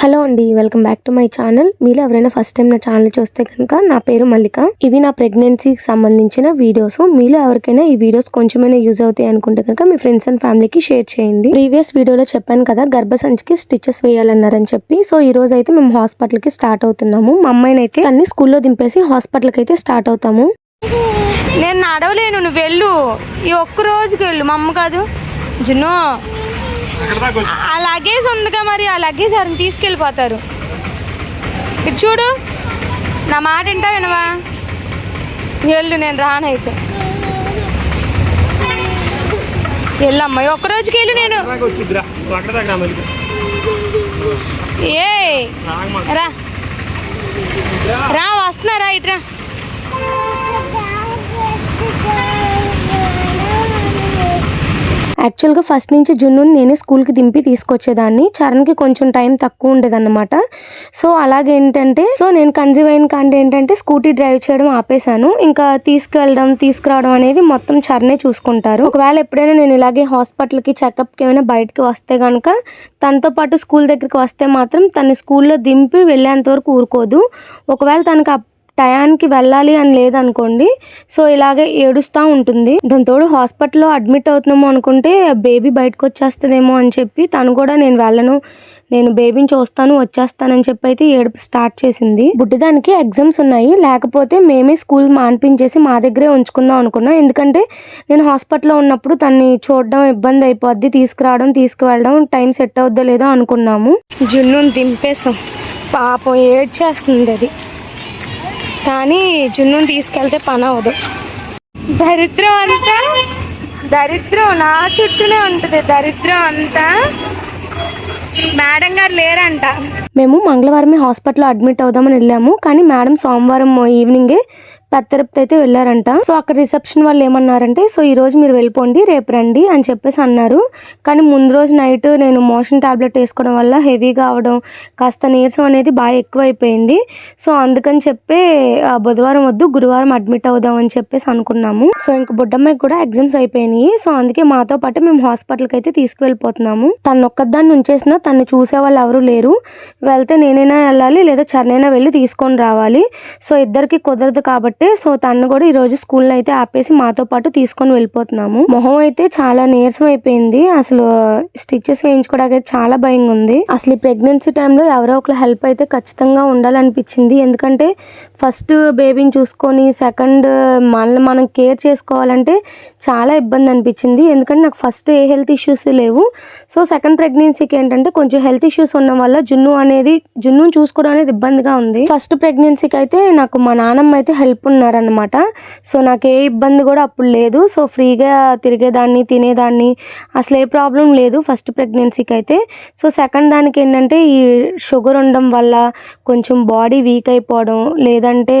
Hello అండి welcome back to my channel. మీరు ఎవరైనా ఫస్ట్ టైం నా ఛానల్ చూస్తే కనుక నా పేరు మల్లిక. ఇవి నా ప్రెగ్నెన్సీకి సంబంధించిన వీడియోస్. మీలో ఎవరికైనా ఈ వీడియోస్ కొంచెమైనా యూజ్ అవుతాయి అనుకుంటే కనుక మీ ఫ్రెండ్స్ అండ్ ఫ్యామిలీకి షేర్ చేయండి. ప్రీవియస్ వీడియోలో చెప్పాను కదా గర్భసంచికి స్టిచెస్ వేయాలన్నారని చెప్పి. సో ఈ రోజు అయితే మేము హాస్పిటల్కి స్టార్ట్ అవుతున్నాము. మా అమ్మాయిని అయితే అన్ని స్కూల్లో దింపేసి హాస్పిటల్కి అయితే స్టార్ట్ అవుతాము. నేను నడవలేను నువ్వు వెళ్ళు. ఈ ఒక్క రోజుకి వెళ్ళు మా అమ్మ కాదు. జున్నో ఆ లగేజ్ ఉందిగా మరి ఆ లగేజ్ ఎవరిని తీసుకెళ్ళిపోతారు. ఇటు చూడు నా మాట వింటా వినవా? వెళ్ళు నేను రానైతే వెళ్ళమ్మా ఈ ఒక్క రోజుకి వెళ్ళు నేను. ఏ. రా. రా వస్తున్నారా ఇట్రా యాక్చువల్గా ఫస్ట్ నుంచి జున్నుని నేనే స్కూల్కి దింపి తీసుకొచ్చేదాన్ని. చరణ్కి కొంచెం టైం తక్కువ ఉండేదన్నమాట. సో అలాగేంటంటే సో నేను కన్సీవ్ అయిన కాంటే ఏంటంటే స్కూటీ డ్రైవ్ చేయడం ఆపేశాను. ఇంకా తీసుకెళ్ళడం తీసుకురావడం అనేది మొత్తం చరణే చూసుకుంటారు. ఒకవేళ ఎప్పుడైనా నేను ఇలాగే హాస్పిటల్కి చెకప్కి ఏమైనా బయటకి వస్తే కనుక తనతో పాటు స్కూల్ దగ్గరికి వస్తే మాత్రం తన స్కూల్లో దింపి వెళ్ళేంత వరకు ఊరుకోదు. ఒకవేళ తనకి టయానికి వెళ్ళాలి అని లేదనుకోండి సో ఇలాగే ఏడుస్తూ ఉంటుంది. దాని తోడు హాస్పిటల్లో అడ్మిట్ అవుతున్నాము అనుకుంటే బేబీ బయటకు వచ్చేస్తుందేమో అని చెప్పి తను కూడా నేను వెళ్ళను నేను బేబీని చూస్తాను వచ్చేస్తానని చెప్పి అయితే ఏడుపు స్టార్ట్ చేసింది. బుడ్డిదానికి ఎగ్జామ్స్ ఉన్నాయి లేకపోతే మేమే స్కూల్ మాన్పించేసి మా దగ్గరే ఉంచుకుందాం అనుకున్నాం. ఎందుకంటే నేను హాస్పిటల్లో ఉన్నప్పుడు తన్ని చూడడం ఇబ్బంది అయిపోద్ది తీసుకురావడం తీసుకువెళ్ళడం టైం సెట్ అవుద్దో లేదో అనుకున్నాము. జున్నుని దింపేసాం పాపం ఏడ్ చేస్తుంది అది. కానీ జున్నుని తీసుకెళ్తే పని అవ్వదు. దరిద్రం అంతా? దరిద్రం నా చుట్టూనే ఉంటుంది దరిద్రం అంతా. మేడం గారు లేరంట. మేము మంగళవారమే హాస్పిటల్లో అడ్మిట్ అవుదామని వెళ్ళాము కానీ మేడం సోమవారం ఈవినింగే పెద్దరపు అయితే వెళ్ళారంట. సో అక్కడ రిసెప్షన్ వాళ్ళు ఏమన్నారంటే సో ఈ రోజు మీరు వెళ్ళిపోండి రేపు రండి అని చెప్పేసి అన్నారు. కానీ ముందు రోజు నైట్ నేను మోషన్ టాబ్లెట్ వేసుకోవడం వల్ల హెవీగా అవడం కాస్త నీరసం అనేది బాగా ఎక్కువైపోయింది. సో అందుకని చెప్పి బుధవారం వద్దు గురువారం అడ్మిట్ అవుదాం అని చెప్పేసి అనుకున్నాము. సో ఇంక బుడ్డమ్మకి కూడా ఎగ్జామ్స్ అయిపోయినాయి. సో అందుకే మాతో పాటు మేము హాస్పిటల్కి అయితే తీసుకువెళ్ళిపోతున్నాము. తను ఒక్కదాన్ని ఉంచేసిన తను చూసే వాళ్ళు ఎవరు లేరు. వెళ్తే నేనైనా వెళ్ళాలి లేదా చరణైనా వెళ్ళి తీసుకొని రావాలి. సో ఇద్దరికి కుదరదు కాబట్టి సో తను కూడా ఈరోజు స్కూల్లో స్కూల్ అయితే ఆపేసి మాతో పాటు తీసుకొని వెళ్ళిపోతున్నాము. మొహం అయితే చాలా నీరసం అయిపోయింది. అసలు స్టిచ్చెస్ వేయించుకోవడానికి అయితే చాలా భయంగా ఉంది. అసలు ఈ ప్రెగ్నెన్సీ టైంలో ఎవరో ఒకరు హెల్ప్ అయితే ఖచ్చితంగా ఉండాలనిపించింది. ఎందుకంటే ఫస్ట్ బేబీని చూసుకొని సెకండ్ మనల్ని మనం కేర్ చేసుకోవాలంటే చాలా ఇబ్బంది అనిపించింది. ఎందుకంటే నాకు ఫస్ట్ ఏ హెల్త్ ఇష్యూస్ లేవు. సో సెకండ్ ప్రెగ్నెన్సీకి ఏంటంటే కొంచెం హెల్త్ ఇష్యూస్ ఉండడం వల్ల జున్ను అనేది జున్ను చూసుకోవడం అనేది ఇబ్బందిగా ఉంది. ఫస్ట్ ప్రెగ్నెన్సీకి అయితే నాకు మా నాన్నమ్మ అయితే హెల్ప్ ఉన్నారనమాట సో నాకు ఏ ఇబ్బంది కూడా అప్పుడు లేదు. సో ఫ్రీగా తిరిగేదాన్ని తినేదాన్ని అసలు ఏ ప్రాబ్లం లేదు ఫస్ట్ ప్రెగ్నెన్సీకి అయితే సో సెకండ్ దానికి ఏంటంటే ఈ షుగర్ ఉండడం వల్ల కొంచెం బాడీ వీక్ అయిపోవడం లేదంటే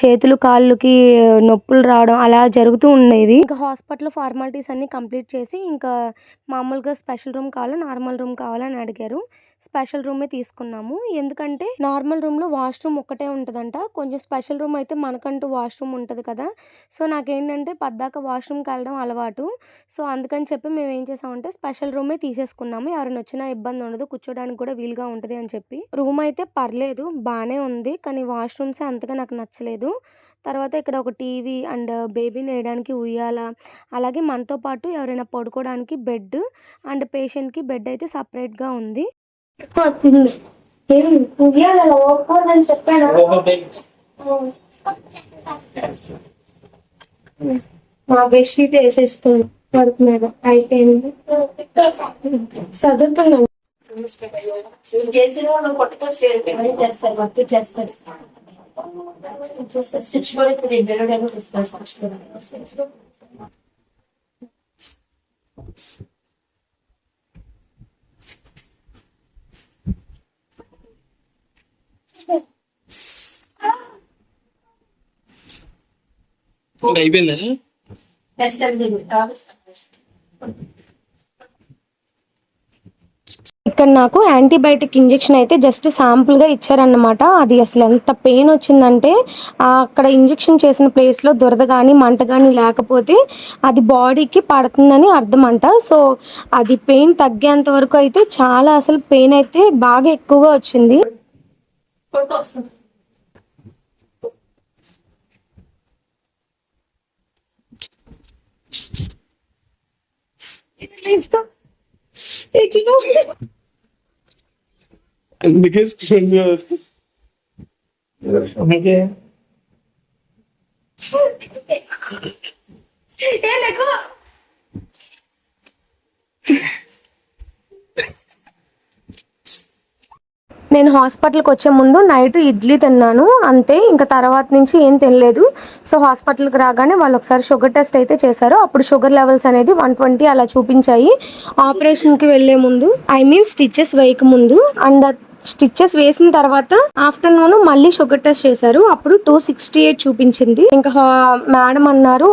చేతులు కాళ్ళకి నొప్పులు రావడం అలా జరుగుతూ ఉండేవి. ఇంకా హాస్పిటల్ ఫార్మాలిటీస్ అన్నీ కంప్లీట్ చేసి ఇంకా మామూలుగా స్పెషల్ రూమ్ కావాలా నార్మల్ రూమ్ కావాలని అడిగారు. స్పెషల్ రూమే తీసుకున్నాము. ఎందుకంటే నార్మల్ రూమ్లో వాష్రూమ్ ఒక్కటే ఉంటుందంట. కొంచెం స్పెషల్ రూమ్ అయితే మనకంటూ వాష్రూమ్ ఉంటుంది కదా. సో నాకేంటంటే పద్దాక వాష్రూమ్కి వెళ్ళడం అలవాటు. సో అందుకని చెప్పి మేము ఏం చేసామంటే స్పెషల్ రూమే తీసేసుకున్నాము. ఎవరైనా వచ్చినా ఇబ్బంది ఉండదు. కూర్చోడానికి కూడా వీలుగా ఉంటుంది అని చెప్పి. రూమ్ అయితే పర్లేదు బాగానే ఉంది. కానీ వాష్రూమ్సే అంతగా నాకు నచ్చలేదు. తర్వాత ఇక్కడ ఒక టీవీ అండ్ బేబీని వేయడానికి ఉయ్యాల అలాగే మనతో పాటు ఎవరైనా పడుకోవడానికి బెడ్ అండ్ పేషెంట్కి బెడ్ అయితే సపరేట్గా ఉంది. మా బెడ్షీట్ వేసేసుకుని పడుకు మీద అయిపోయింది. చదువుతున్నాను చేసిన వాళ్ళు కొట్టుకొచ్చి చేస్తారు వర్క్ చేస్తారు స్టిచ్ కూడా ఇప్పుడు ఇద్దరు చేస్తారు అయిపోయిందా? ఇక్కడ నాకు యాంటీబయాటిక్ ఇంజెక్షన్ అయితే జస్ట్ శాంపుల్గా ఇచ్చారన్నమాట. అది అసలు ఎంత పెయిన్ వచ్చిందంటే ఆ అక్కడ ఇంజెక్షన్ చేసిన ప్లేస్లో దురద కానీ మంట కానీ లేకపోతే అది బాడీకి పడుతుందని అర్థం అంట సో అది పెయిన్ తగ్గేంత వరకు అయితే చాలా అసలు పెయిన్ అయితే బాగా ఎక్కువగా వచ్చింది. Hey, you know? And because Premier. Uh, okay. Hey. నేను హాస్పిటల్కి వచ్చే ముందు నైట్ ఇడ్లీ తిన్నాను. అంతే ఇంకా తర్వాత నుంచి ఏం తినలేదు. సో హాస్పిటల్కి రాగానే వాళ్ళు ఒకసారి షుగర్ టెస్ట్ అయితే చేశారు. అప్పుడు షుగర్ లెవెల్స్ అనేది వన్ ట్వంటీ అలా చూపించాయి. ఆపరేషన్కి వెళ్ళే ముందు ఐ మీన్ స్టిచెస్ వేయక ముందు అండ్ స్టిచెస్ వేసిన తర్వాత ఆఫ్టర్నూన్ మళ్ళీ షుగర్ టెస్ట్ చేశారు. అప్పుడు టూ సిక్స్టీ ఎయిట్ చూపించింది. ఇంకా మేడం అన్నారు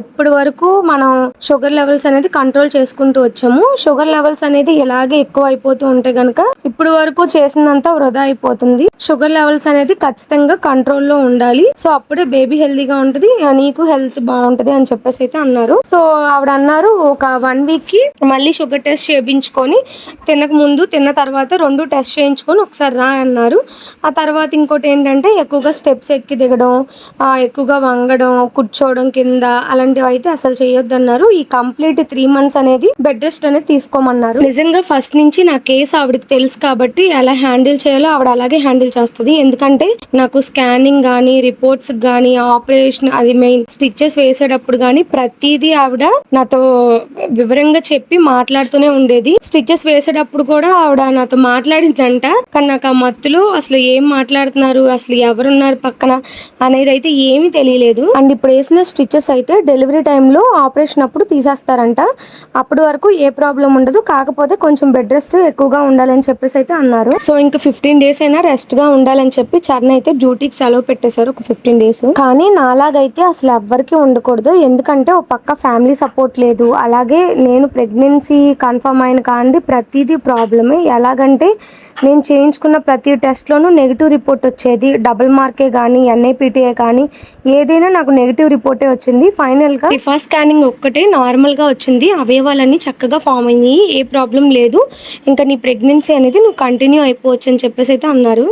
ఇప్పటి వరకు మనం షుగర్ లెవెల్స్ అనేది కంట్రోల్ చేసుకుంటూ వచ్చాము. షుగర్ లెవెల్స్ అనేది ఎలాగే ఎక్కువ అయిపోతూ ఉంటే గనక ఇప్పుడు వరకు చేసిందంతా వృధా అయిపోతుంది. షుగర్ లెవెల్స్ అనేది ఖచ్చితంగా కంట్రోల్లో ఉండాలి. సో అప్పుడే బేబీ హెల్దీగా ఉంటుంది. నీకు హెల్త్ బాగుంటది అని చెప్పేసి అయితే అన్నారు. సో ఆవిడ అన్నారు ఒక వన్ వీక్కి మళ్ళీ షుగర్ టెస్ట్ చేయించుకొని తినక ముందు తిన్న తర్వాత రెండు టెస్ట్ చేయించుకొని ఒకసారి రా అన్నారు. ఆ తర్వాత ఇంకోటి ఏంటంటే ఎక్కువగా స్టెప్స్ ఎక్కి దిగడం ఎక్కువగా వంగడం కూర్చోవడం కింద అలాంటివి అయితే అసలు చేయొద్దు అన్నారు ఈ కంప్లీట్ త్రీ మంత్స్ అనేది బెడ్ రెస్ట్ అనేది తీసుకోమన్నారు. నిజంగా ఫస్ట్ నుంచి నా కేసు ఆవిడకి తెలుసు కాబట్టి ఎలా హ్యాండిల్ చేయాలో ఆవిడ అలాగే హ్యాండిల్ చేస్తుంది. ఎందుకంటే నాకు స్కానింగ్ కానీ రిపోర్ట్స్ కానీ ఆపరేషన్ అది మెయిన్ స్టిచ్చెస్ వేసేటప్పుడు కానీ ప్రతిదీ ఆవిడ నాతో వివరంగా చెప్పి మాట్లాడుతూనే ఉండేది. స్టిచ్చెస్ వేసేటప్పుడు కూడా ఆవిడ నాతో మాట్లాడిందంట. కానీ నాకు ఆ మత్తులో అసలు ఏం మాట్లాడుతున్నారు అసలు ఎవరున్నారు పక్కన అనేది అయితే ఏమీ తెలియలేదు. అండ్ ఇప్పుడు వేసిన స్టిచెస్ అయితే డెలివరీ టైంలో ఆపరేషన్ అప్పుడు తీసేస్తారంట. అప్పటి వరకు ఏ ప్రాబ్లం ఉండదు. కాకపోతే కొంచెం బెడ్ రెస్ట్ ఎక్కువగా ఉండాలని చెప్పేసి అయితే అన్నారు. సో ఇంకా ఫిఫ్టీన్ డేస్ అయినా రెస్ట్గా ఉండాలని చెప్పి చర్ణ అయితే డ్యూటీకి సెలవు పెట్టేశారు ఒక ఫిఫ్టీన్ డేస్. కానీ నాలాగైతే అసలు ఎవ్వరికి ఉండకూడదు. ఎందుకంటే ఒక పక్క ఫ్యామిలీ సపోర్ట్ లేదు. అలాగే నేను ప్రెగ్నెన్సీ కన్ఫర్మ్ అయిన కాండి ప్రతిదీ ప్రాబ్లమే. ఎలాగంటే నేను నేను చేయించుకున్న ప్రతి టెస్ట్లోనూ నెగిటివ్ రిపోర్ట్ వచ్చేది. డబుల్ మార్కే కానీ ఎన్ఐపిటిఏ కానీ ఏదైనా నాకు నెగిటివ్ రిపోర్టే వచ్చింది. ఫైనల్గా ఫస్ట్ స్కానింగ్ ఒక్కటే నార్మల్గా వచ్చింది. అవయవాలన్నీ చక్కగా ఫామ్ అయ్యాయి. ఏ ప్రాబ్లం లేదు. ఇంకా నీ ప్రెగ్నెన్సీ అనేది నువ్వు కంటిన్యూ అయిపోవచ్చు అని చెప్పేసి అయితే అన్నారు.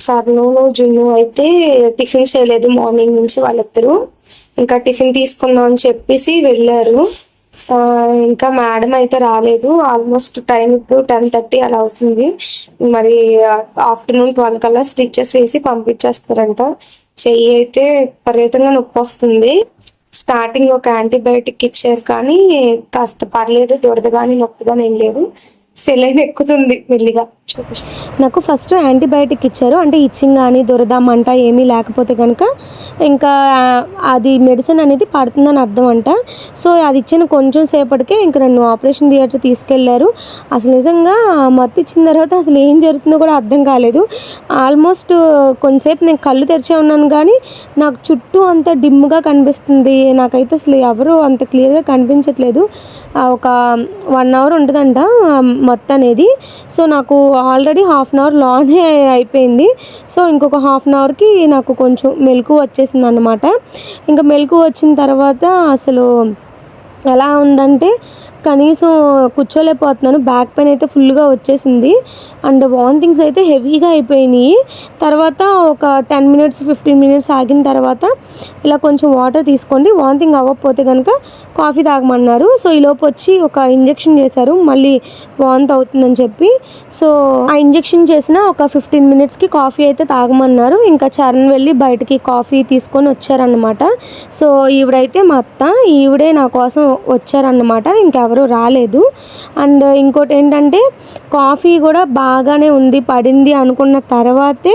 చరణు జున్ను అయితే టిఫిన్ చేయలేదు మార్నింగ్ నుంచి వాళ్ళిద్దరూ. ఇంకా టిఫిన్ తీసుకుందాం అని చెప్పేసి వెళ్ళారు. ఇంకా మేడం అయితే రాలేదు. ఆల్మోస్ట్ టైం ఇప్పుడు టెన్ థర్టీ అలా అవుతుంది. మరి ఆఫ్టర్నూన్ ట్వెల్వ్ కల్లా స్టిచ్చెస్ వేసి పంపించేస్తారంట. చెయ్యి అయితే విపరీతంగా నొప్పి వస్తుంది. స్టార్టింగ్ ఒక యాంటీబయాటిక్ ఇచ్చారు కానీ కాస్త పర్లేదు దొరద కానీ నొప్పి కానీ ఏం లేదు. సెలైన్ ఎక్కుతుంది మెల్లిగా. నాకు ఫస్ట్ యాంటీబయాటిక్ ఇచ్చారు. అంటే ఇచ్చింగ్ కానీ దొరదాం మంట ఏమీ లేకపోతే కనుక ఇంకా అది మెడిసిన్ అనేది పడుతుందని అర్థం అంట. సో అది ఇచ్చిన కొంచెం సేపటికే ఇంకా నన్ను ఆపరేషన్ థియేటర్ తీసుకెళ్ళారు. అసలు నిజంగా మత్తు ఇచ్చిన తర్వాత అసలు ఏం జరుగుతుందో కూడా అర్థం కాలేదు. ఆల్మోస్ట్ కొంతసేపు నేను కళ్ళు తెరిచే ఉన్నాను కానీ నాకు చుట్టూ అంత డిమ్గా కనిపిస్తుంది. నాకైతే అసలు ఎవరు అంత క్లియర్గా కనిపించట్లేదు. ఒక వన్ అవర్ ఉంటుందంట మత్తు అనేది. సో నాకు ఆల్రెడీ హాఫ్ అన్ అవర్ లానే అయిపోయింది. సో ఇంకొక హాఫ్ అన్ అవర్కి నాకు కొంచెం మెలకు వచ్చేసింది అనమాట ఇంకా మెలకు వచ్చిన తర్వాత అసలు ఎలా ఉందంటే కనీసం కూర్చోలేకపోతున్నాను. బ్యాక్ పెయిన్ అయితే ఫుల్గా వచ్చేసింది. అండ్ వాంతింగ్స్ అయితే హెవీగా అయిపోయినాయి. తర్వాత ఒక టెన్ మినిట్స్ ఫిఫ్టీన్ మినిట్స్ ఆగిన తర్వాత ఇలా కొంచెం వాటర్ తీసుకోండి. వాంతింగ్ అవ్వకపోతే కనుక కాఫీ తాగమన్నారు. సో ఈ లోపు వచ్చి ఒక ఇంజెక్షన్ చేశారు. మళ్ళీ వాంత్ అవుతుందని చెప్పి. సో ఆ ఇంజెక్షన్ చేసిన ఒక ఫిఫ్టీన్ మినిట్స్కి కాఫీ అయితే తాగమన్నారు. ఇంకా చరణ్ వెళ్ళి బయటికి కాఫీ తీసుకొని వచ్చారనమాట సో ఈవిడైతే మా అత్త. ఈవిడే నా కోసం వచ్చారన్నమాట. ఇంకెవరు రాలేదు. అండ్ ఇంకోటి ఏంటంటే కాఫీ కూడా బాగానే ఉంది పడింది అనుకున్న తర్వాతే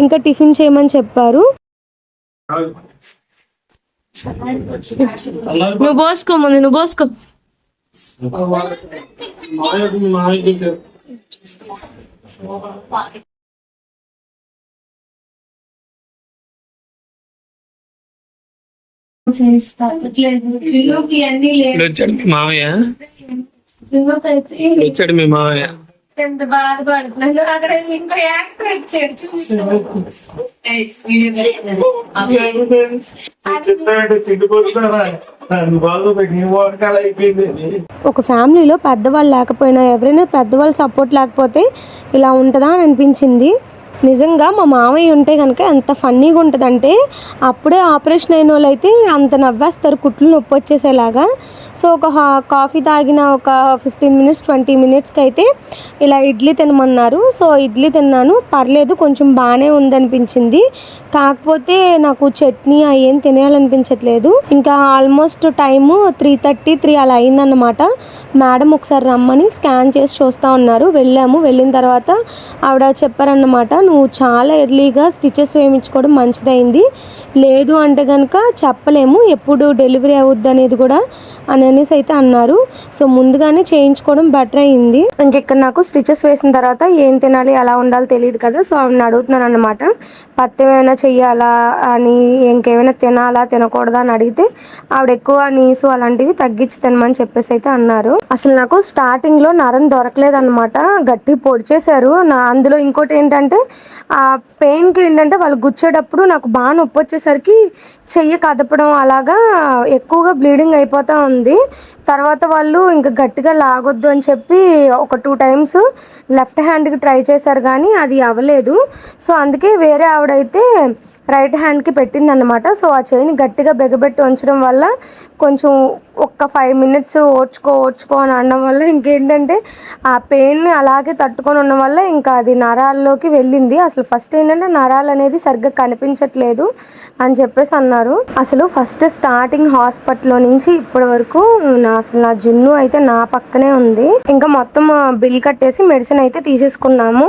ఇంకా టిఫిన్ చేయమని చెప్పారు. నువ్వు పోసుకో ముందు నువ్వు పోసుకో. మాయ వచ్చాడు మీ మామయ్య వచ్చాడు మీ ఎంత బాధపడుతున్నాను అక్కడ ఇంకో యాక్టర్ వచ్చాడు. ఒక ఫ్యామిలీలో పెద్దవాళ్ళు లేకపోయినా ఎవరైనా పెద్దవాళ్ళు సపోర్ట్ లేకపోతే ఇలా ఉంటుందా అని అనిపించింది. నిజంగా మా మామయ్య ఉంటే కనుక ఎంత ఫన్నీగా ఉంటుందంటే అప్పుడే ఆపరేషన్ అయిన వాళ్ళు అయితే అంత నవ్వేస్తారు కుట్లు నొప్పి వచ్చేసేలాగా. సో ఒక హా- కాఫీ తాగిన ఒక ఫిఫ్టీన్ మినిట్స్ ట్వంటీ మినిట్స్కి అయితే ఇలా ఇడ్లీ తినమన్నారు. సో ఇడ్లీ తిన్నాను. పర్లేదు కొంచెం బాగానే ఉందనిపించింది. కాకపోతే నాకు చట్నీ అవి ఏం తినేయాలనిపించట్లేదు. ఇంకా almost time three thirty three అలా అయిందన్నమాట. మేడం ఒకసారి రమ్మని స్కాన్ చేసి చూస్తూ ఉన్నారు. వెళ్ళాము. వెళ్ళిన తర్వాత ఆవిడ చెప్పారన్నమాట నువ్వు చాలా ఎర్లీగా స్టిచెస్ వేయించుకోవడం మంచిదైంది. లేదు అంటే కనుక చెప్పలేము ఎప్పుడు డెలివరీ అవుద్ది అనేది కూడా అని అనేసి అయితే అన్నారు. సో ముందుగానే చేయించుకోవడం బెటర్ అయింది. ఇంకెక్కడ నాకు స్టిచెస్ వేసిన తర్వాత ఏం తినాలి ఎలా ఉండాలో తెలియదు కదా సో ఆవిడని అడుగుతున్నాను అనమాట పత్తి ఏమైనా చెయ్యాలా అని ఇంకేమైనా తినాలా తినకూడదా అని అడిగితే ఆవిడ ఎక్కువ నీసు అలాంటివి తగ్గించి తినమని చెప్పేసి అయితే అన్నారు. అసలు నాకు స్టార్టింగ్లో నరం దొరకలేదు అనమాట గట్టి పొడి చేశారు నా అందులో ఇంకోటి ఏంటంటే ఆ పెయిన్కి ఏంటంటే వాళ్ళు గుచ్చేటప్పుడు నాకు బాగా నొప్పి వచ్చేసరికి చెయ్యి కదపడం అలాగా ఎక్కువగా బ్లీడింగ్ అయిపోతూ ఉంది. తర్వాత వాళ్ళు ఇంకా గట్టిగా లాగొద్దు అని చెప్పి ఒక టూ టైమ్స్ లెఫ్ట్ హ్యాండ్కి ట్రై చేశారు కానీ అది అవ్వలేదు. సో అందుకే వేరే ఆవిడైతే రైట్ హ్యాండ్కి పెట్టిందన్నమాట. సో ఆ చైన్ గట్టిగా బెగబెట్టి ఉంచడం వల్ల కొంచెం ఒక్క ఫైవ్ మినిట్స్ ఓడ్చుకో ఓడ్చుకో అని అనడం వల్ల ఇంకేంటంటే ఆ పెయిన్ అలాగే తట్టుకొని ఉండడం వల్ల ఇంకా అది నరాల్లోకి వెళ్ళింది. అసలు ఫస్ట్ ఏంటంటే నరాలు అనేది సరిగ్గా కనిపించట్లేదు అని చెప్పేసి అన్నారు. అసలు ఫస్ట్ స్టార్టింగ్ హాస్పిటల్లో నుంచి ఇప్పటి వరకు నా అసలు నా జున్ను అయితే నా పక్కనే ఉంది. ఇంకా మొత్తం బిల్ కట్టేసి మెడిసిన్ అయితే తీసేసుకున్నాము.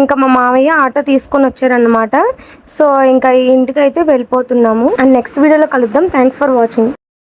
ఇంకా మా మామయ్య ఆటో తీసుకొని వచ్చారనమాట సో ఇంకా ఇంకా ఇంటికి అయితే వెళ్ళిపోతున్నాము. అండ్ నెక్స్ట్ వీడియోలో కలుద్దాం. Thanks for watching